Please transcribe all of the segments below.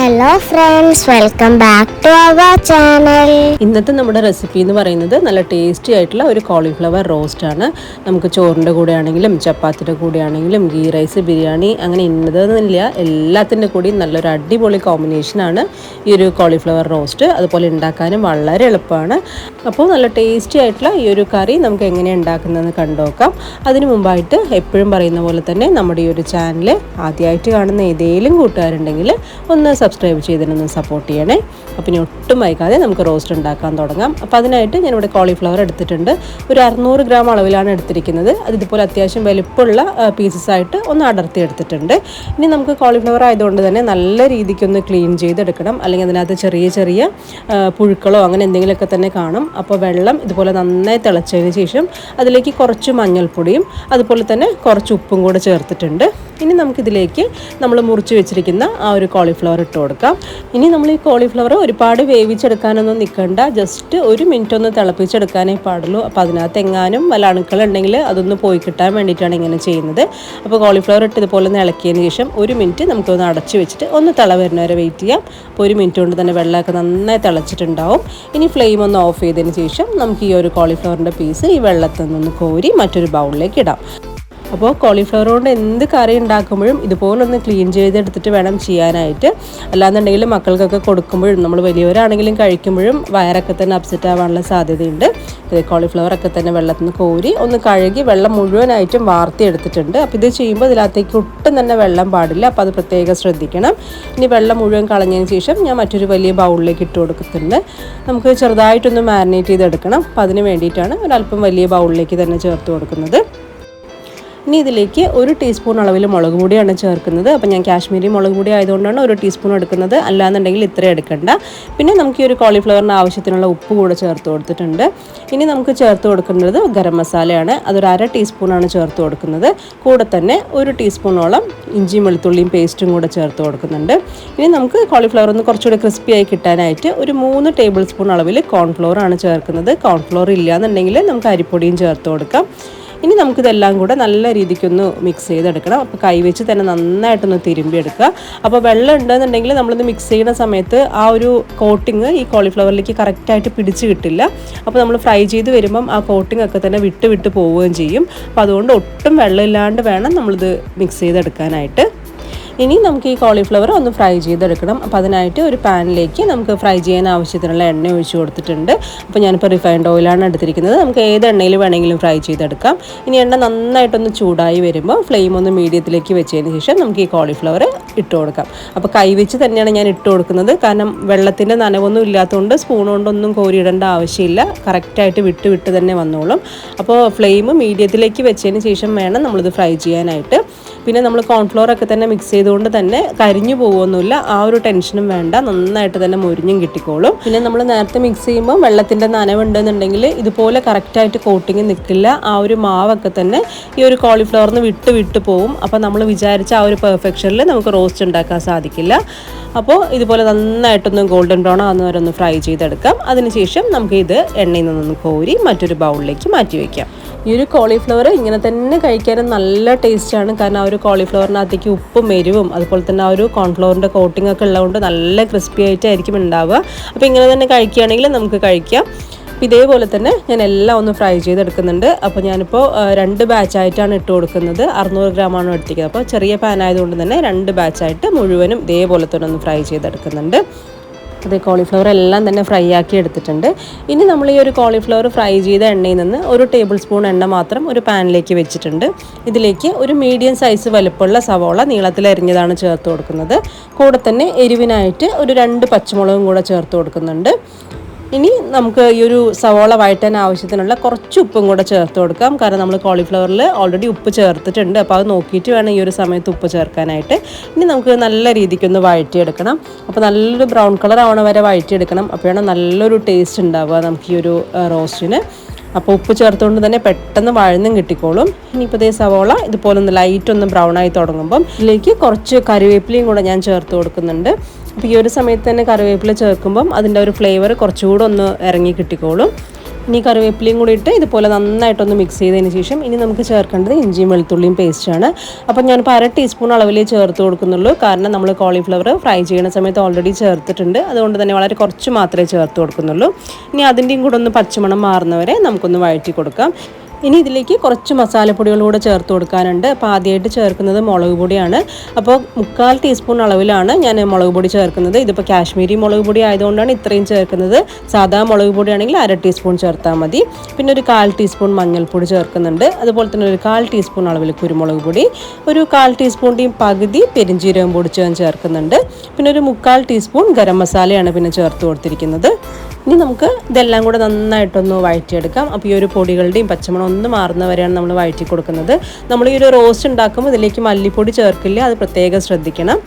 Hello friends welcome back to our channel ഇന്നത്തെ നമ്മുടെ recipe എന്ന് പറയുന്നത് നല്ല ടേസ്റ്റി ആയിട്ടുള്ള ഒരു കോളിഫ്ലവർ റോസ്റ്റ് ആണ്. നമുക്ക് ചോറിന്റെ കൂടെ ആണെങ്കിലും ചപ്പാത്തിയുടെ കൂടെ ആണെങ്കിലും ഗീ റൈസ് ബിരിയാണി അങ്ങനെ ഇന്നതെന്നില്ല എല്ലാത്തിന്റെ കൂടി നല്ലൊരു അടിപൊളി കോമ്പിനേഷനാണ് ഈ ഒരു കോളിഫ്ലവർ റോസ്റ്റ് അതുപോലെ ഉണ്ടാക്കാനും വളരെ എളുപ്പമാണ്. അപ്പോൾ നല്ല ടേസ്റ്റി ആയിട്ടുള്ള ഈ ഒരു കറി നമുക്ക് എങ്ങനെ ഉണ്ടാക്കുന്നതെന്ന് കണ്ടുനോക്കാം അതിനു മുമ്പായിട്ട് എപ്പോഴും പറയുന്ന പോലെ തന്നെ നമ്മുടെ ഈ ഒരു ചാനൽ ആദ്യമായിട്ട് കാണുന്ന ഏതെങ്കിലും കൂട്ടുകാരുണ്ടെങ്കിൽ ഒന്ന് സബ്സ്ക്രൈബ് ചെയ്തിട്ടൊന്ന് സപ്പോർട്ട് ചെയ്യണേ. അപ്പം ഇനി ഒട്ടും വൈകാതെ നമുക്ക് റോസ്റ്റ് ഉണ്ടാക്കാൻ തുടങ്ങാം. അപ്പം അതിനായിട്ട് ഞാനിവിടെ കോളിഫ്ലവർ എടുത്തിട്ടുണ്ട്. ഒരു അറുന്നൂറ് ഗ്രാം അളവിലാണ് എടുത്തിരിക്കുന്നത്. അത് ഇതുപോലെ അത്യാവശ്യം വലുപ്പമുള്ള പീസസ് ആയിട്ട് ഒന്ന് അടർത്തി എടുത്തിട്ടുണ്ട്. ഇനി നമുക്ക് കോളിഫ്ലവർ ആയതുകൊണ്ട് തന്നെ നല്ല രീതിക്കൊന്ന് ക്ലീൻ ചെയ്തെടുക്കണം. അല്ലെങ്കിൽ അതിനകത്ത് ചെറിയ ചെറിയ പുഴുക്കളോ അങ്ങനെ എന്തെങ്കിലുമൊക്കെ തന്നെ കാണും. അപ്പോൾ വെള്ളം ഇതുപോലെ നന്നായി തിളച്ചതിന് ശേഷം അതിലേക്ക് കുറച്ച് മഞ്ഞൾപ്പൊടിയും അതുപോലെ തന്നെ കുറച്ച് ഉപ്പും കൂടെ ചേർത്തിട്ടുണ്ട്. ഇനി നമുക്കിതിലേക്ക് നമ്മൾ മുറിച്ച് വെച്ചിരിക്കുന്ന ആ ഒരു കോളിഫ്ലവർ ഇട്ട് കൊടുക്കാം. ഇനി നമ്മൾ ഈ കോളിഫ്ലവർ ഒരുപാട് വേവിച്ചെടുക്കാനൊന്നും നിൽക്കണ്ട ജസ്റ്റ് ഒരു മിനിറ്റ് ഒന്ന് തിളപ്പിച്ചെടുക്കാനേ പാടുള്ളൂ. അപ്പോൾ അതിനകത്ത് എങ്ങാനും വല്ല അണുക്കളുണ്ടെങ്കിൽ അതൊന്ന് പോയി കിട്ടാൻ വേണ്ടിയിട്ടാണ് ഇങ്ങനെ ചെയ്യുന്നത്. അപ്പോൾ കോളിഫ്ലവർ ഇട്ട് ഇതുപോലെ ഒന്ന് ഇളക്കിയതിന് ശേഷം ഒരു മിനിറ്റ് നമുക്കൊന്ന് അടച്ച് വെച്ചിട്ട് ഒന്ന് തിള വരെ വെയിറ്റ് ചെയ്യാം. അപ്പോൾ ഒരു മിനിറ്റ് കൊണ്ട് തന്നെ വെള്ളമൊക്കെ നന്നായി തിളച്ചിട്ടുണ്ടാവും. ഇനി ഫ്ലെയിം ഒന്ന് ഓഫ് ചെയ്തതിന് ശേഷം നമുക്ക് ഈ ഒരു കോളിഫ്ലവറിന്റെ പീസ് ഈ വെള്ളത്തിൽ നിന്ന് കോരി മറ്റൊരു ബൗളിലേക്ക് ഇടാം. അപ്പോൾ കോളിഫ്ലവർ കൊണ്ട് എന്ത് കറി ഉണ്ടാക്കുമ്പോഴും ഇതുപോലൊന്ന് ക്ലീൻ ചെയ്തെടുത്തിട്ട് വേണം ചെയ്യാനായിട്ട്. അല്ലാന്നുണ്ടെങ്കിൽ മക്കൾക്കൊക്കെ കൊടുക്കുമ്പോഴും നമ്മൾ വലിയവരാണെങ്കിലും കഴിക്കുമ്പോഴും വയറൊക്കെ തന്നെ അപ്സെറ്റ് ആവാനുള്ള സാധ്യതയുണ്ട്. കോളിഫ്ലവർ ഒക്കെ തന്നെ വെള്ളത്തിൽ നിന്ന് കോരി ഒന്ന് കഴുകി വെള്ളം മുഴുവനായിട്ടും വാർത്തി എടുത്തിട്ടുണ്ട് അപ്പോൾ ഇത് ചെയ്യുമ്പോൾ ഇതിനകത്തേക്ക് ഒട്ടും തന്നെ വെള്ളം പാടില്ല. അപ്പോൾ അത് പ്രത്യേകം ശ്രദ്ധിക്കണം. ഇനി വെള്ളം മുഴുവൻ കളഞ്ഞതിന് ശേഷം ഞാൻ മറ്റൊരു വലിയ ബൗളിലേക്ക് ഇട്ട് കൊടുക്കുന്നുണ്ട്. നമുക്ക് ചെറുതായിട്ടൊന്ന് മാരിനേറ്റ് ചെയ്തെടുക്കണം. അപ്പോൾ അതിന് വേണ്ടിയിട്ടാണ് ഒരല്പം വലിയ ബൗളിലേക്ക് തന്നെ ചേർത്ത് കൊടുക്കുന്നത്. ഇനി ഇതിലേക്ക് ഒരു ടീസ്പൂൺ അളവിൽ മുളക് പൊടിയാണ് ചേർക്കുന്നത്. അപ്പോൾ ഞാൻ കാശ്മീരി മുളക് പൊടി ആയതുകൊണ്ടാണ് ഒരു ടീസ്പൂൺ എടുക്കുന്നത്. അല്ലാന്നുണ്ടെങ്കിൽ ഇത്ര എടുക്കേണ്ട. പിന്നെ നമുക്ക് ഈ ഒരു കോളിഫ്ലവറിന് ആവശ്യത്തിനുള്ള ഉപ്പ് കൂടെ ചേർത്ത് കൊടുത്തിട്ടുണ്ട്. ഇനി നമുക്ക് ചേർത്ത് കൊടുക്കുന്നത് ഗരം മസാലയാണ്. അതൊരു അര ടീസ്പൂണാണ് ചേർത്ത് കൊടുക്കുന്നത്. കൂടെ തന്നെ ഒരു ടീസ്പൂണോളം ഇഞ്ചിയും വെളുത്തുള്ളിയും പേസ്റ്റും കൂടെ ചേർത്ത് കൊടുക്കുന്നുണ്ട്. ഇനി നമുക്ക് കോളിഫ്ലവർ ഒന്ന് കുറച്ചുകൂടി ക്രിസ്പി ആയി കിട്ടാനായിട്ട് ഒരു മൂന്ന് ടേബിൾ സ്പൂൺ അളവിൽ കോൺഫ്ലോർ ആണ് ചേർക്കുന്നത്. കോൺഫ്ലോർ ഇല്ലാന്നുണ്ടെങ്കിൽ നമുക്ക് അരിപ്പൊടിയും ചേർത്ത് കൊടുക്കാം. ഇനി നമുക്കിതെല്ലാം കൂടെ നല്ല രീതിക്കൊന്ന് മിക്സ് ചെയ്തെടുക്കണം. അപ്പോൾ കൈവച്ച് തന്നെ നന്നായിട്ടൊന്ന് തിരുമ്പിയെടുക്കുക. അപ്പോൾ വെള്ളം ഉണ്ടെന്നുണ്ടെങ്കിൽ നമ്മളിത് മിക്സ് ചെയ്യുന്ന സമയത്ത് ആ ഒരു കോട്ടിങ് ഈ കോളിഫ്ലവറിലേക്ക് കറക്റ്റായിട്ട് പിടിച്ച് കിട്ടില്ല. അപ്പോൾ നമ്മൾ ഫ്രൈ ചെയ്ത് വരുമ്പം ആ കോട്ടിംഗ് ഒക്കെ തന്നെ വിട്ട് വിട്ട് പോവുകയും ചെയ്യും. അപ്പോൾ അതുകൊണ്ട് ഒട്ടും വെള്ളമില്ലാണ്ട് വേണം നമ്മളിത് മിക്സ് ചെയ്തെടുക്കാനായിട്ട്. ഇനി നമുക്ക് ഈ കോളിഫ്ലവർ ഒന്ന് ഫ്രൈ ചെയ്തെടുക്കണം. അപ്പോൾ അതിനായിട്ട് ഒരു പാനിലേക്ക് നമുക്ക് ഫ്രൈ ചെയ്യാൻ ആവശ്യത്തിനുള്ള എണ്ണ ഒഴിച്ചു കൊടുത്തിട്ടുണ്ട്. അപ്പോൾ ഞാനിപ്പോൾ റിഫൈൻഡ് ഓയിലാണ് എടുത്തിരിക്കുന്നത്. നമുക്ക് ഏത് എണ്ണയിൽ വേണമെങ്കിലും ഫ്രൈ ചെയ്തെടുക്കാം. ഇനി എണ്ണ നന്നായിട്ടൊന്ന് ചൂടായി വരുമ്പോൾ ഫ്ലെയിം ഒന്ന് മീഡിയത്തിലേക്ക് വെച്ചതിന് ശേഷം നമുക്ക് ഈ കോളിഫ്ലവർ ഇട്ട് കൊടുക്കാം. അപ്പോൾ കൈ വെച്ച് തന്നെയാണ് ഞാൻ ഇട്ട് കൊടുക്കുന്നത്. കാരണം വെള്ളത്തിന്റെ നനവൊന്നും ഇല്ലാത്തതുകൊണ്ട് സ്പൂൺ കൊണ്ടൊന്നും കോരിയിടേണ്ട ആവശ്യമില്ല. കറക്റ്റായിട്ട് വിട്ട് വിട്ട് തന്നെ വന്നോളും. അപ്പോൾ ഫ്ലെയിം മീഡിയത്തിലേക്ക് വെച്ചതിന് ശേഷം വേണം നമ്മളിത് ഫ്രൈ ചെയ്യാനായിട്ട്. പിന്നെ നമ്മൾ കോൺഫ്ലോർ ഒക്കെ തന്നെ മിക്സ് ചെയ്തുകൊണ്ട് തന്നെ കരിഞ്ഞു പോകുമൊന്നുമില്ല ആ ഒരു ടെൻഷനും വേണ്ട. നന്നായിട്ട് തന്നെ മുരിഞ്ഞും കിട്ടിക്കോളും. പിന്നെ നമ്മൾ നേരത്തെ മിക്സ് ചെയ്യുമ്പോൾ വെള്ളത്തിന്റെ നനവുണ്ടെന്നുണ്ടെങ്കിൽ ഇതുപോലെ കറക്റ്റായിട്ട് കോട്ടിങ് നിൽക്കില്ല ആ ഒരു മാവൊക്കെ തന്നെ ഈ ഒരു കോളിഫ്ലവറിന് വിട്ട് വിട്ട് പോവും. അപ്പോൾ നമ്മൾ വിചാരിച്ച ആ ഒരു പെർഫെക്ഷനിൽ നമുക്ക് റോസ്റ്റ് ഉണ്ടാക്കാൻ സാധിക്കില്ല. അപ്പോൾ ഇതുപോലെ നന്നായിട്ടൊന്ന് ഗോൾഡൻ ബ്രൗൺ ആകുന്ന വരെ ഒന്ന് ഫ്രൈ ചെയ്തെടുക്കാം. അതിനുശേഷം നമുക്ക് ഇത് എണ്ണയിൽ നിന്നൊന്ന് കോരി മറ്റൊരു ബൗളിലേക്ക് മാറ്റി വയ്ക്കാം ഈ ഒരു കോളിഫ്ലവർ ഇങ്ങനെ തന്നെ കഴിക്കാനും നല്ല ടേസ്റ്റാണ് കാരണം ആ ഒരു കോളിഫ്ലവറിനകത്തേക്ക് ഉപ്പും എരിവും അതുപോലെ തന്നെ ആ ഒരു കോൺഫ്ലവറിന്റെ കോട്ടിംഗ് ഒക്കെ ഉള്ളതുകൊണ്ട് നല്ല ക്രിസ്പി ആയിട്ടായിരിക്കും ഉണ്ടാവുക. അപ്പോൾ ഇങ്ങനെ തന്നെ കഴിക്കുകയാണെങ്കിൽ നമുക്ക് കഴിക്കാം. അപ്പോൾ ഇതേപോലെ തന്നെ ഞാൻ എല്ലാം ഒന്ന് ഫ്രൈ ചെയ്തെടുക്കുന്നുണ്ട്. അപ്പോൾ ഞാനിപ്പോൾ രണ്ട് ബാച്ചായിട്ടാണ് ഇട്ട് കൊടുക്കുന്നത്. അറുന്നൂറ് ഗ്രാമാണ് എടുത്തിരിക്കുന്നത്. അപ്പോൾ ചെറിയ പാൻ ആയതുകൊണ്ട് തന്നെ രണ്ട് ബാച്ചായിട്ട് മുഴുവനും ഇതേപോലെ തന്നെ ഒന്ന് ഫ്രൈ ചെയ്തെടുക്കുന്നുണ്ട്. അത് കോളിഫ്ലവർ എല്ലാം തന്നെ ഫ്രൈ ആക്കി എടുത്തിട്ടുണ്ട്. ഇനി നമ്മൾ ഈ ഒരു കോളിഫ്ലവർ ഫ്രൈ ചെയ്ത എണ്ണയിൽ നിന്ന് ഒരു ടേബിൾ സ്പൂൺ എണ്ണ മാത്രം ഒരു പാനിലേക്ക് വെച്ചിട്ടുണ്ട്. ഇതിലേക്ക് ഒരു മീഡിയം സൈസ് വലുപ്പമുള്ള സവോള നീളത്തിൽ അരിഞ്ഞതാണ് ചേർത്ത് കൊടുക്കുന്നത്. കൂടെ തന്നെ എരിവിനായിട്ട് ഒരു രണ്ട് പച്ചമുളകും കൂടെ ചേർത്ത് കൊടുക്കുന്നുണ്ട്. ഇനി നമുക്ക് ഈ ഒരു സവോള വഴറ്റാൻ ആവശ്യത്തിനുള്ള കുറച്ച് ഉപ്പും കൂടെ ചേർത്ത് കൊടുക്കാം. കാരണം നമ്മൾ കോളിഫ്ലവറിൽ ഓൾറെഡി ഉപ്പ് ചേർത്തിട്ടുണ്ട്. അപ്പോൾ അത് നോക്കിയിട്ട് വേണം ഈ ഒരു സമയത്ത് ഉപ്പ് ചേർക്കാനായിട്ട്. ഇനി നമുക്ക് നല്ല രീതിക്കൊന്ന് വഴറ്റിയെടുക്കണം. അപ്പോൾ നല്ലൊരു ബ്രൗൺ കളർ ആവണ വരെ വഴറ്റിയെടുക്കണം. അപ്പോഴാണ് നല്ലൊരു ടേസ്റ്റ് ഉണ്ടാവുക നമുക്ക് ഈ ഒരു റോസ്റ്റിന് അപ്പോൾ ഉപ്പ് ചേർത്തുകൊണ്ട് തന്നെ പെട്ടെന്ന് വഴന്നും കിട്ടിക്കോളും. ഇനിയിപ്പോൾ ഇതേ സവോള ഇതുപോലെ ഒന്ന് ലൈറ്റ് ഒന്ന് ബ്രൗൺ ആയി തുടങ്ങുമ്പം ഇതിലേക്ക് കുറച്ച് കറിവേപ്പിലയും കൂടെ ഞാൻ ചേർത്ത് കൊടുക്കുന്നുണ്ട്. അപ്പോൾ ഈ ഒരു സമയത്ത് തന്നെ കറിവേപ്പില ചേർക്കുമ്പം അതിന്റെ ഒരു ഫ്ലേവർ കുറച്ചുകൂടെ ഒന്ന് ഇറങ്ങി കിട്ടിക്കോളും. ഇനി കറിവേപ്പിലയും കൂടി ഇട്ട് ഇതുപോലെ നന്നായിട്ടൊന്ന് മിക്സ് ചെയ്തതിന് ശേഷം ഇനി നമുക്ക് ചേർക്കേണ്ടത് ഇഞ്ചിയും വെളുത്തുള്ളിയും പേസ്റ്റാണ് അപ്പോൾ ഞാൻ ഞാനിപ്പോൾ അര ടീസ്പൂൺ അളവിൽ ചേർത്ത് കൊടുക്കുന്നുള്ളൂ. കാരണം നമ്മൾ കോളിഫ്ലവർ ഫ്രൈ ചെയ്യുന്ന സമയത്ത് ഓൾറെഡി ചേർത്തിട്ടുണ്ട്. അതുകൊണ്ട് തന്നെ വളരെ കുറച്ച് മാത്രമേ ചേർത്ത് കൊടുക്കുന്നുള്ളൂ. ഇനി അതിന്റെയും കൂടെ ഒന്ന് പച്ചമണം മാറുന്നവരെ നമുക്കൊന്ന് വഴറ്റി കൊടുക്കാം. ഇനി ഇതിലേക്ക് കുറച്ച് മസാലപ്പൊടികൾ കൂടെ ചേർത്ത് കൊടുക്കാനുണ്ട്. അപ്പോൾ ആദ്യമായിട്ട് ചേർക്കുന്നത് മുളക് പൊടിയാണ്. അപ്പോൾ മുക്കാൽ ടീസ്പൂൺ അളവിലാണ് ഞാൻ മുളക് പൊടി ചേർക്കുന്നത്. ഇതിപ്പോൾ കാശ്മീരി മുളക് പൊടി ആയതുകൊണ്ടാണ് ഇത്രയും ചേർക്കുന്നത്. സാധാ മുളക് പൊടിയാണെങ്കിൽ അര ടീസ്പൂൺ ചേർത്താൽ മതി. പിന്നെ ഒരു കാൽ ടീസ്പൂൺ മഞ്ഞൾപ്പൊടി ചേർക്കുന്നുണ്ട്. അതുപോലെ തന്നെ ഒരു കാൽ ടീസ്പൂൺ അളവിൽ കുരുമുളക് പൊടി ഒരു കാൽ ടീസ്പൂണിന്റെയും പകുതി പെരിഞ്ചീരകം പൊടിച്ച് ഞാൻ ചേർക്കുന്നുണ്ട്. പിന്നെ ഒരു മുക്കാൽ ടീസ്പൂൺ ഗരം മസാലയാണ് പിന്നെ ചേർത്ത് കൊടുത്തിരിക്കുന്നത്. ഇനി നമുക്ക് ഇതെല്ലാം കൂടെ നന്നായിട്ടൊന്ന് വഴറ്റിയെടുക്കാം. അപ്പോൾ ഈ ഒരു പൊടികളുടെയും പച്ചമണം ഒന്ന് മാറുന്നവരെയാണ് നമ്മൾ വഴറ്റി കൊടുക്കുന്നത് നമ്മൾ ഈ ഒരു റോസ്റ്റ് ഉണ്ടാക്കുമ്പോൾ ഇതിലേക്ക് മല്ലിപ്പൊടി ചേർക്കില്ല അത് പ്രത്യേകം ശ്രദ്ധിക്കണം.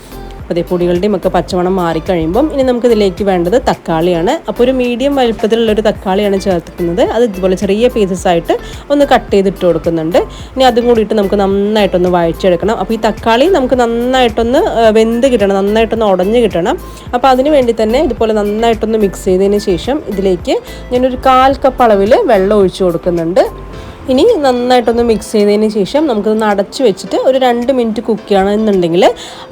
പൊടികളുടെയും ഒക്കെ പച്ചമണം മാറിക്കഴിയുമ്പം ഇനി നമുക്ക് ഇതിലേക്ക് വേണ്ടത് തക്കാളിയാണ്. അപ്പോൾ ഒരു മീഡിയം വലുപ്പത്തിലുള്ളൊരു തക്കാളിയാണ് ചേർത്തിരിക്കുന്നത്. അത് ഇതുപോലെ ചെറിയ പീസസ് ആയിട്ട് ഒന്ന് കട്ട് ചെയ്തിട്ട് കൊടുക്കുന്നുണ്ട്. ഇനി അതും കൂടിയിട്ട് നമുക്ക് നന്നായിട്ടൊന്ന് വഴറ്റിയെടുക്കണം. അപ്പോൾ ഈ തക്കാളി നമുക്ക് നന്നായിട്ടൊന്ന് വെന്ത് കിട്ടണം. നന്നായിട്ടൊന്ന് ഉടഞ്ഞ് കിട്ടണം. അപ്പോൾ അതിന് വേണ്ടി തന്നെ ഇതുപോലെ നന്നായിട്ടൊന്ന് മിക്സ് ചെയ്തതിന് ശേഷം ഇതിലേക്ക് ഞാനൊരു കാൽ കപ്പ് അളവിൽ വെള്ളം ഒഴിച്ചു കൊടുക്കുന്നുണ്ട്. ഇനി നന്നായിട്ടൊന്ന് മിക്സ് ചെയ്തതിന് ശേഷം നമുക്കൊന്ന് അടച്ചു വെച്ചിട്ട് ഒരു രണ്ട് മിനിറ്റ് കുക്ക് ചെയ്യണമെന്നുണ്ടെങ്കിൽ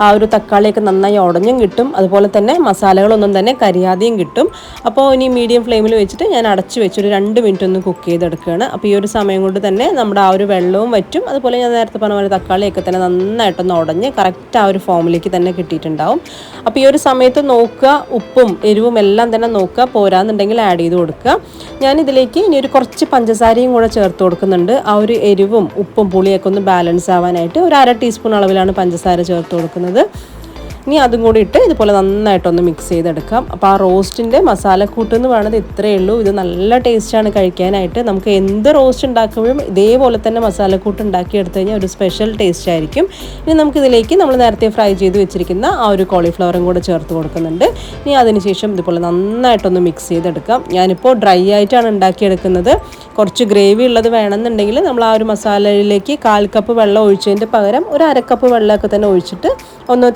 ആ ഒരു തക്കാളിയൊക്കെ നന്നായി ഉടഞ്ഞും കിട്ടും. അതുപോലെ തന്നെ മസാലകളൊന്നും തന്നെ കരിയാതെയും കിട്ടും. അപ്പോൾ ഇനി മീഡിയം ഫ്ലെയിമിൽ വെച്ചിട്ട് ഞാൻ അടച്ചു ഒരു രണ്ട് മിനിറ്റ് ഒന്ന് കുക്ക് ചെയ്തെടുക്കുകയാണ്. അപ്പോൾ ഈ ഒരു സമയം കൊണ്ട് തന്നെ നമ്മുടെ ആ ഒരു വെള്ളവും വറ്റും. അതുപോലെ ഞാൻ നേരത്തെ പറഞ്ഞ പോലെ തക്കാളിയൊക്കെ തന്നെ നന്നായിട്ടൊന്ന് ഉടഞ്ഞ് കറക്റ്റ് ആ ഒരു ഫോമിലേക്ക് തന്നെ കിട്ടിയിട്ടുണ്ടാവും. അപ്പോൾ ഈ ഒരു സമയത്ത് നോക്കുക ഉപ്പും എരിവും എല്ലാം തന്നെ നോക്കുക പോരാന്നുണ്ടെങ്കിൽ ആഡ് ചെയ്ത് കൊടുക്കുക. ഞാൻ ഇതിലേക്ക് ഇനി ഒരു കുറച്ച് പഞ്ചസാരയും കൂടെ ചേർത്ത് കൊടുക്കുന്നുണ്ട് ആ ഒരു എരിവും ഉപ്പും പുളിയൊക്കെ ഒന്ന് ബാലൻസ് ആവാനായിട്ട് ഒരു അര ടീസ്പൂൺ അളവിലാണ് പഞ്ചസാര ചേർത്ത് കൊടുക്കുന്നത്. ഇനി അതും കൂടി ഇട്ട് ഇതുപോലെ നന്നായിട്ടൊന്ന് മിക്സ് ചെയ്തെടുക്കാം. അപ്പോൾ ആ റോസ്റ്റിന്റെ മസാലക്കൂട്ട് എന്ന് പറയുന്നത് ഇത്രയേ ഉള്ളൂ. ഇത് നല്ല ടേസ്റ്റാണ് കഴിക്കാനായിട്ട്. നമുക്ക് എന്ത് റോസ്റ്റ് ഉണ്ടാക്കുമ്പോഴും ഇതേപോലെ തന്നെ മസാലക്കൂട്ട് ഉണ്ടാക്കി എടുത്തു കഴിഞ്ഞാൽ ഒരു സ്പെഷ്യൽ ടേസ്റ്റ് ആയിരിക്കും. ഇനി നമുക്കിതിലേക്ക് നമ്മൾ നേരത്തെ ഫ്രൈ ചെയ്ത് വെച്ചിരിക്കുന്ന ആ ഒരു കോളിഫ്ലവറും കൂടെ ചേർത്ത് കൊടുക്കുന്നുണ്ട്. ഇനി അതിനുശേഷം ഇതുപോലെ നന്നായിട്ടൊന്ന് മിക്സ് ചെയ്തെടുക്കാം. ഞാനിപ്പോൾ ഡ്രൈ ആയിട്ടാണ് ഉണ്ടാക്കിയെടുക്കുന്നത്. കുറച്ച് ഗ്രേവി ഉള്ളത് വേണമെന്നുണ്ടെങ്കിൽ നമ്മൾ ആ ഒരു മസാലയിലേക്ക് കാൽ കപ്പ് വെള്ളം ഒഴിച്ചതിന്റെ പകരം ഒരു അരക്കപ്പ് വെള്ളമൊക്കെ തന്നെ ഒഴിച്ചിട്ട് ഒന്ന്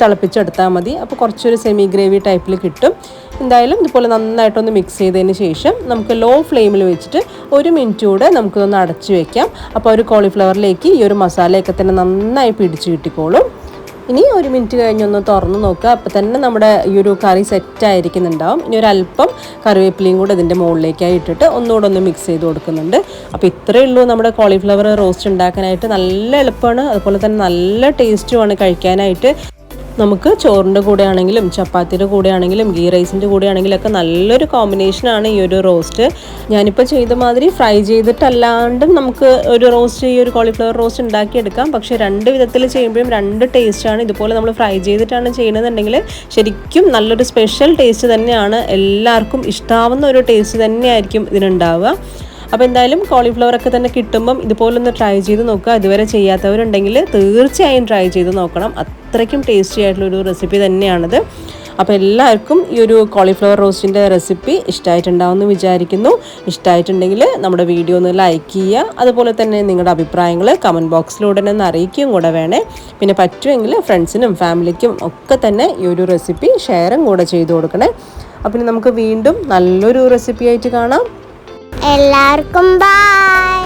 തിളപ്പിച്ചെടുത്താൽ മതി. അപ്പോൾ കുറച്ചൊരു സെമി ഗ്രേവി ടൈപ്പിൽ കിട്ടും. എന്തായാലും ഇതുപോലെ നന്നായിട്ടൊന്ന് മിക്സ് ചെയ്തതിന് ശേഷം നമുക്ക് ലോ ഫ്ലെയിമിൽ വെച്ചിട്ട് ഒരു മിനിറ്റ് കൂടെ നമുക്കിതൊന്ന് അടച്ചു വെക്കാം. അപ്പോൾ ഒരു കോളിഫ്ലവറിലേക്ക് ഈ ഒരു മസാലയൊക്കെ തന്നെ നന്നായി പിടിച്ച് കിട്ടിക്കോളും. ഇനി ഒരു മിനിറ്റ് കഴിഞ്ഞൊന്ന് തുറന്ന് നോക്കുക. അപ്പോൾ തന്നെ നമ്മുടെ ഈ ഒരു കറി സെറ്റ് ആയിരിക്കുന്നുണ്ടാവും. ഇനി ഒരു അല്പം കറിവേപ്പിലയും കൂടെ ഇതിന്റെ മുകളിലേക്കായി ഇട്ടിട്ട് ഒന്നുകൂടെ ഒന്ന് മിക്സ് ചെയ്ത് കൊടുക്കുന്നുണ്ട്. അപ്പോൾ ഇത്രയേ ഉള്ളൂ നമ്മുടെ കോളിഫ്ലവർ റോസ്റ്റ് ഉണ്ടാക്കാനായിട്ട്. നല്ല എളുപ്പമാണ്. അതുപോലെ തന്നെ നല്ല ടേസ്റ്റുമാണ് കഴിക്കാനായിട്ട്. നമുക്ക് ചോറിന്റെ കൂടെ ആണെങ്കിലും ചപ്പാത്തിയുടെ കൂടെ ആണെങ്കിലും ഗീ റൈസിന്റെ കൂടെ ആണെങ്കിലും ഒക്കെ നല്ലൊരു കോമ്പിനേഷനാണ് ഈ ഒരു റോസ്റ്റ് ഞാനിപ്പോൾ ചെയ്ത മാതിരി ഫ്രൈ ചെയ്തിട്ടല്ലാണ്ടും നമുക്ക് ഒരു റോസ്റ്റ് ഈ ഒരു കോളിഫ്ലവർ റോസ്റ്റ് ഉണ്ടാക്കിയെടുക്കാം. പക്ഷേ രണ്ട് വിധത്തിൽ ചെയ്യുമ്പോഴും രണ്ട് ടേസ്റ്റാണ് ഇതുപോലെ നമ്മൾ ഫ്രൈ ചെയ്തിട്ടാണ് ചെയ്യുന്നതെന്നുണ്ടെങ്കിൽ ശരിക്കും നല്ലൊരു സ്പെഷ്യൽ ടേസ്റ്റ് തന്നെയാണ്. എല്ലാവർക്കും ഇഷ്ടാവുന്ന ഒരു ടേസ്റ്റ് തന്നെയായിരിക്കും ഇതിനുണ്ടാവുക. അപ്പോൾ എന്തായാലും കോളിഫ്ലവർ ഒക്കെ തന്നെ കിട്ടുമ്പം ഇതുപോലൊന്ന് ട്രൈ ചെയ്ത് നോക്കുക. ഇതുവരെ ചെയ്യാത്തവരുണ്ടെങ്കിൽ തീർച്ചയായും ട്രൈ ചെയ്ത് നോക്കണം. അത്രയ്ക്കും ടേസ്റ്റി ആയിട്ടുള്ളൊരു റെസിപ്പി തന്നെയാണത്. അപ്പോൾ എല്ലാവർക്കും ഈ ഒരു കോളിഫ്ലവർ റോസ്റ്റിന്റെ റെസിപ്പി ഇഷ്ടമായിട്ടുണ്ടാവുമെന്ന് വിചാരിക്കുന്നു. ഇഷ്ടമായിട്ടുണ്ടെങ്കിൽ നമ്മുടെ വീഡിയോ ഒന്ന് ലൈക്ക് ചെയ്യുക. അതുപോലെ തന്നെ നിങ്ങളുടെ അഭിപ്രായങ്ങൾ കമന്റ് ബോക്സിലൂടെ ഒന്ന് അറിയിക്കുകയും കൂടെ വേണേ. പിന്നെ പറ്റുമെങ്കിൽ ഫ്രണ്ട്സിനും ഫാമിലിക്കും ഒക്കെ തന്നെ ഈ ഒരു റെസിപ്പി ഷെയറും കൂടെ ചെയ്തു കൊടുക്കണേ. അപ്പം നമുക്ക് വീണ്ടും നല്ലൊരു റെസിപ്പി ആയിട്ട് കാണാം എല്ലാവർക്കും ബൈ